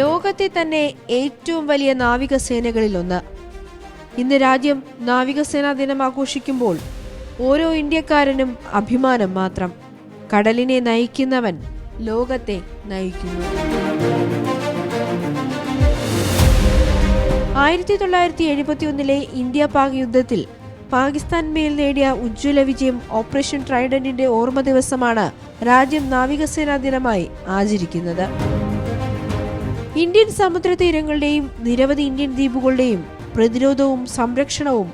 ലോകത്തെ തന്നെ ഏറ്റവും വലിയ നാവികസേനകളിലൊന്ന്. ഇന്ന് രാജ്യം നാവികസേനാ ദിനം ആഘോഷിക്കുമ്പോൾ ഓരോ ഇന്ത്യക്കാരനും അഭിമാനം മാത്രം. കടലിനെ നയിക്കുന്നവൻ ലോകത്തെ നയിക്കുന്നു. ആയിരത്തി തൊള്ളായിരത്തി എഴുപത്തി ഒന്നിലെ ഇന്ത്യ പാക് യുദ്ധത്തിൽ പാകിസ്ഥാൻ മേൽ നേടിയ ഉജ്ജ്വല വിജയം ഓപ്പറേഷൻ ട്രൈഡന്റിന്റെ ഓർമ്മ ദിവസമാണ് രാജ്യം നാവികസേനാ ദിനമായി ആചരിക്കുന്നത്. ഇന്ത്യൻ സമുദ്ര തീരങ്ങളുടെയും നിരവധി ഇന്ത്യൻ ദ്വീപുകളുടെയും പ്രതിരോധവും സംരക്ഷണവും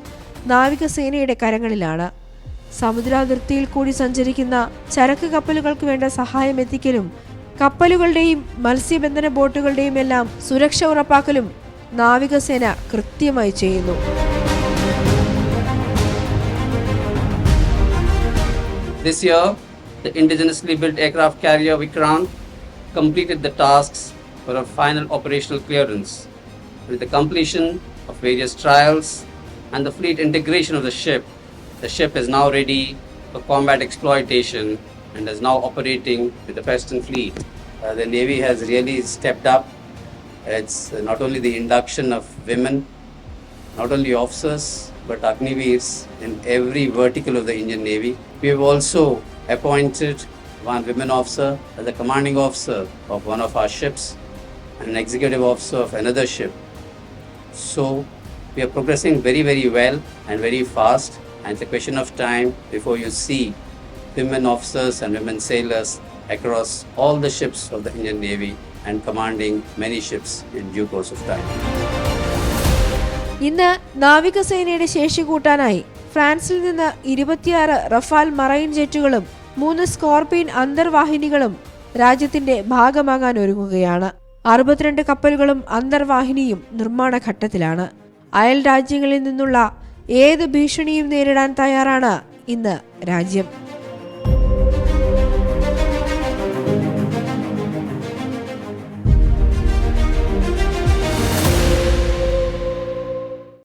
നാവികസേനയുടെ കരങ്ങളിലാണ്. സമുദ്രാതിർത്തിയിൽ കൂടി സഞ്ചരിക്കുന്ന ചരക്ക് കപ്പലുകൾക്ക് വേണ്ട സഹായം എത്തിക്കലും കപ്പലുകളുടെയും മത്സ്യബന്ധന ബോട്ടുകളുടെയും എല്ലാം സുരക്ഷ ഉറപ്പാക്കലും നാവികസേന കൃത്യമായി ചെയ്യുന്നു. This year, the indigenously built aircraft carrier Vikrant completed the tasks for a final operational clearance. With the completion of various trials and the fleet integration of the ship, the ship is now ready for combat exploitation and is now operating with the Preston fleet. Uh, the Navy has really stepped up. It's not only the induction of women, not only officers but Agniveers in every vertical of the Indian Navy. We have also appointed one women officer as the commanding officer of one of our ships an executive officer of another ship. So we are progressing very, very well and very fast, and it's a question of time before you see women officers and women sailors across all the ships of the Indian Navy and commanding many ships in due course of time. ഇന്ന് നാവികസേനയുടെ ശേഷി കൂട്ടാനായി ഫ്രാൻസിൽ നിന്ന് ഇരുപത്തിയാറ് Rafale marine ജെറ്റുകളും മൂന്ന് scorpion അന്തർവാഹിനികളും രാജ്യത്തിന്റെ ഭാഗമാകാൻ ഒരുങ്ങുകയാണ് അറുപത്തിരണ്ട് കപ്പലുകളും അന്തർവാഹിനിയും നിർമ്മാണ ഘട്ടത്തിലാണ്. അയൽ രാജ്യങ്ങളിൽ നിന്നുള്ള ഏത് ഭീഷണിയും നേരിടാൻ തയ്യാറാണ് ഇന്ന് രാജ്യം.